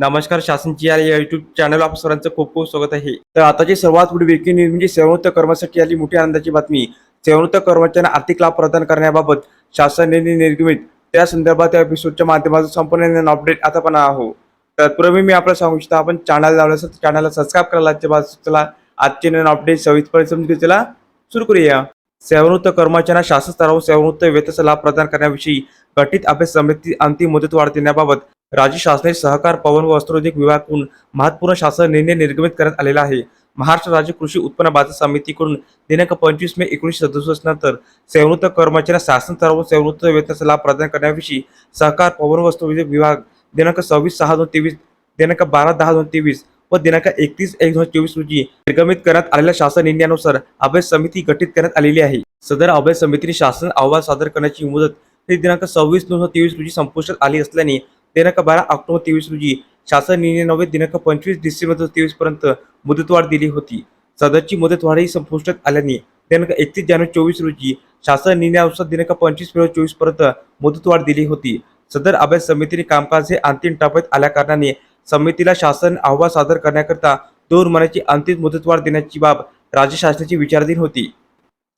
नमस्कार शासनची या YouTube channel आप सर्वांचं खूप खूप स्वागत आहे. तर आताची सर्वात पुढे वेगळी न्यूज म्हणजे सेवानिवृत्त कर्मासाठी आली मोठी आनंदाची बातमी. सेवानिवृत्त कर्मचाऱ्यांना आर्थिक लाभ प्रदान करण्याबाबत शासनाने निर्गमित त्या संदर्भात या एपिसोडच्या माध्यमातून संपूर्ण अपडेट आता पण आहो तत्पूर्वी मी आपल्याला सांगू इच्छितो आपण चॅनल लावलं असेल तर चॅनलला सबस्क्राईब करायला आजच्या बाजू चला आजचे नवीन अपडेट सविस्तर समजून त्याला सुरू करूया. सेवानिवृत्त कर्मचाऱ्यांना शासन स्तरावर सेवानिवृत्त वेतनाचा लाभ प्रदान करण्याविषयी गठीत अभ्यास समिती अंतिम मुदत वाढ देण्याबाबत राज्य शासनाचे सहकार पवन व वस्त्रोद्योग विभागाकडून महत्त्वपूर्ण शासन निर्णय निर्गमित करण्यात आलेला आहे. महाराष्ट्र राज्य कृषी उत्पन्न बाजार समितीकडून दिनांक पंचवीस मे एकोणीसशे सदुसष्ट नंतर सेवृत्त कर्मचाऱ्यांना शासन स्तरावर सेवानिवृत्त वेतनाचा लाभ प्रदान करण्याविषयी सहकार पवन वस्त्रोद्योग विभाग दिनांक सव्वीस सहा दोन तेवीस दिनांक बारा दहा दोन तेवीस व दिनांक एकतीस एक दोन चोवीस रोजी निर्गमित करण्यात आलेल्या शासन निर्णयानुसार अभ्यास समिती गठीत करण्यात आलेली आहे. सदर अभ्यास समितीने शासन अहवाल सादर करण्याची मुदत ही दिनांक सव्वीस दोन हजार तेवीस रोजी संपुष्टात आली असल्याने दिनांक बारा ऑक्टोबर तेवीस रोजी शासन निर्णय नव्हे दिनांक पंचवीस डिसेंबर दोन तेवीस पर्यंत मुदतवाढ दिली होती. सदरची मुदतवाढही संपुष्टात आल्याने दिनांक एकतीस जानेवारी चोवीस रोजी शासन निर्णयानुसार दिनांक पंचवीस फेब्रुवारी चोवीसपर्यंत मुदतवाढ दिली होती. सदर अभ्यास समितीने कामकाज हे अंतिम टप्प्यात आल्या कारणाने समितीला शासन अहवाल सादर करण्याकरता दोन महिन्याची अंतिम मुदतवाढ देण्याची बाब राज्य शासनाची विचाराधीन होती.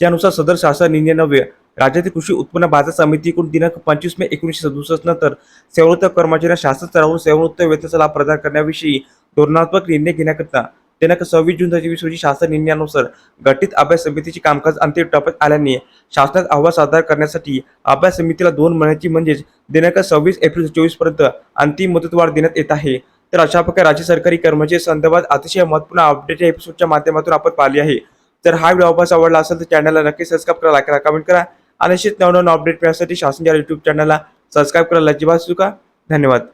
त्यानुसार सदर शासन निर्णय नव्हे राज्यातील कृषी उत्पन्न बाजार समितीकडून दिनांक पंचवीस मे एकोणीसशे सदुसष्ट नंतर सेवृत्त कर्मचाऱ्यांना शासन स्तरावरून सेवृत्त वेतनाचा लाभ प्रदान करण्याविषयी धोरणात्मक निर्णय घेण्याकरता दिनांक सव्वीस जून दोन रोजी शासन निर्णयानुसार गठीत अभ्यास समितीचे कामकाज अंतिम टप्प्यात आल्याने शासनात अहवाल सादर करण्यासाठी अभ्यास समितीला दोन महिन्याची म्हणजेच दिनांक सव्वीस एप्रिल चोवीसपर्यंत अंतिम मुदतवाढ देण्यात येत आहे. तर अशा प्रकारे राज्य सरकारी कर्मचारी संदर्भात अतिशय महत्त्वपूर्ण अपडेट या एपिसोडच्या माध्यमातून आपण पाहिली आहे. जर हा व्हिडिओ आवडला असेल तर चॅनलला नक्की सबस्क्राईब करा लाईक करा कमेंट करा. अनिश्चित नवनवन अपडेट मिळण्यासाठी शासनच्या युट्यूब चॅनलला सबस्क्राईब करायला अजिबात चुका धन्यवाद.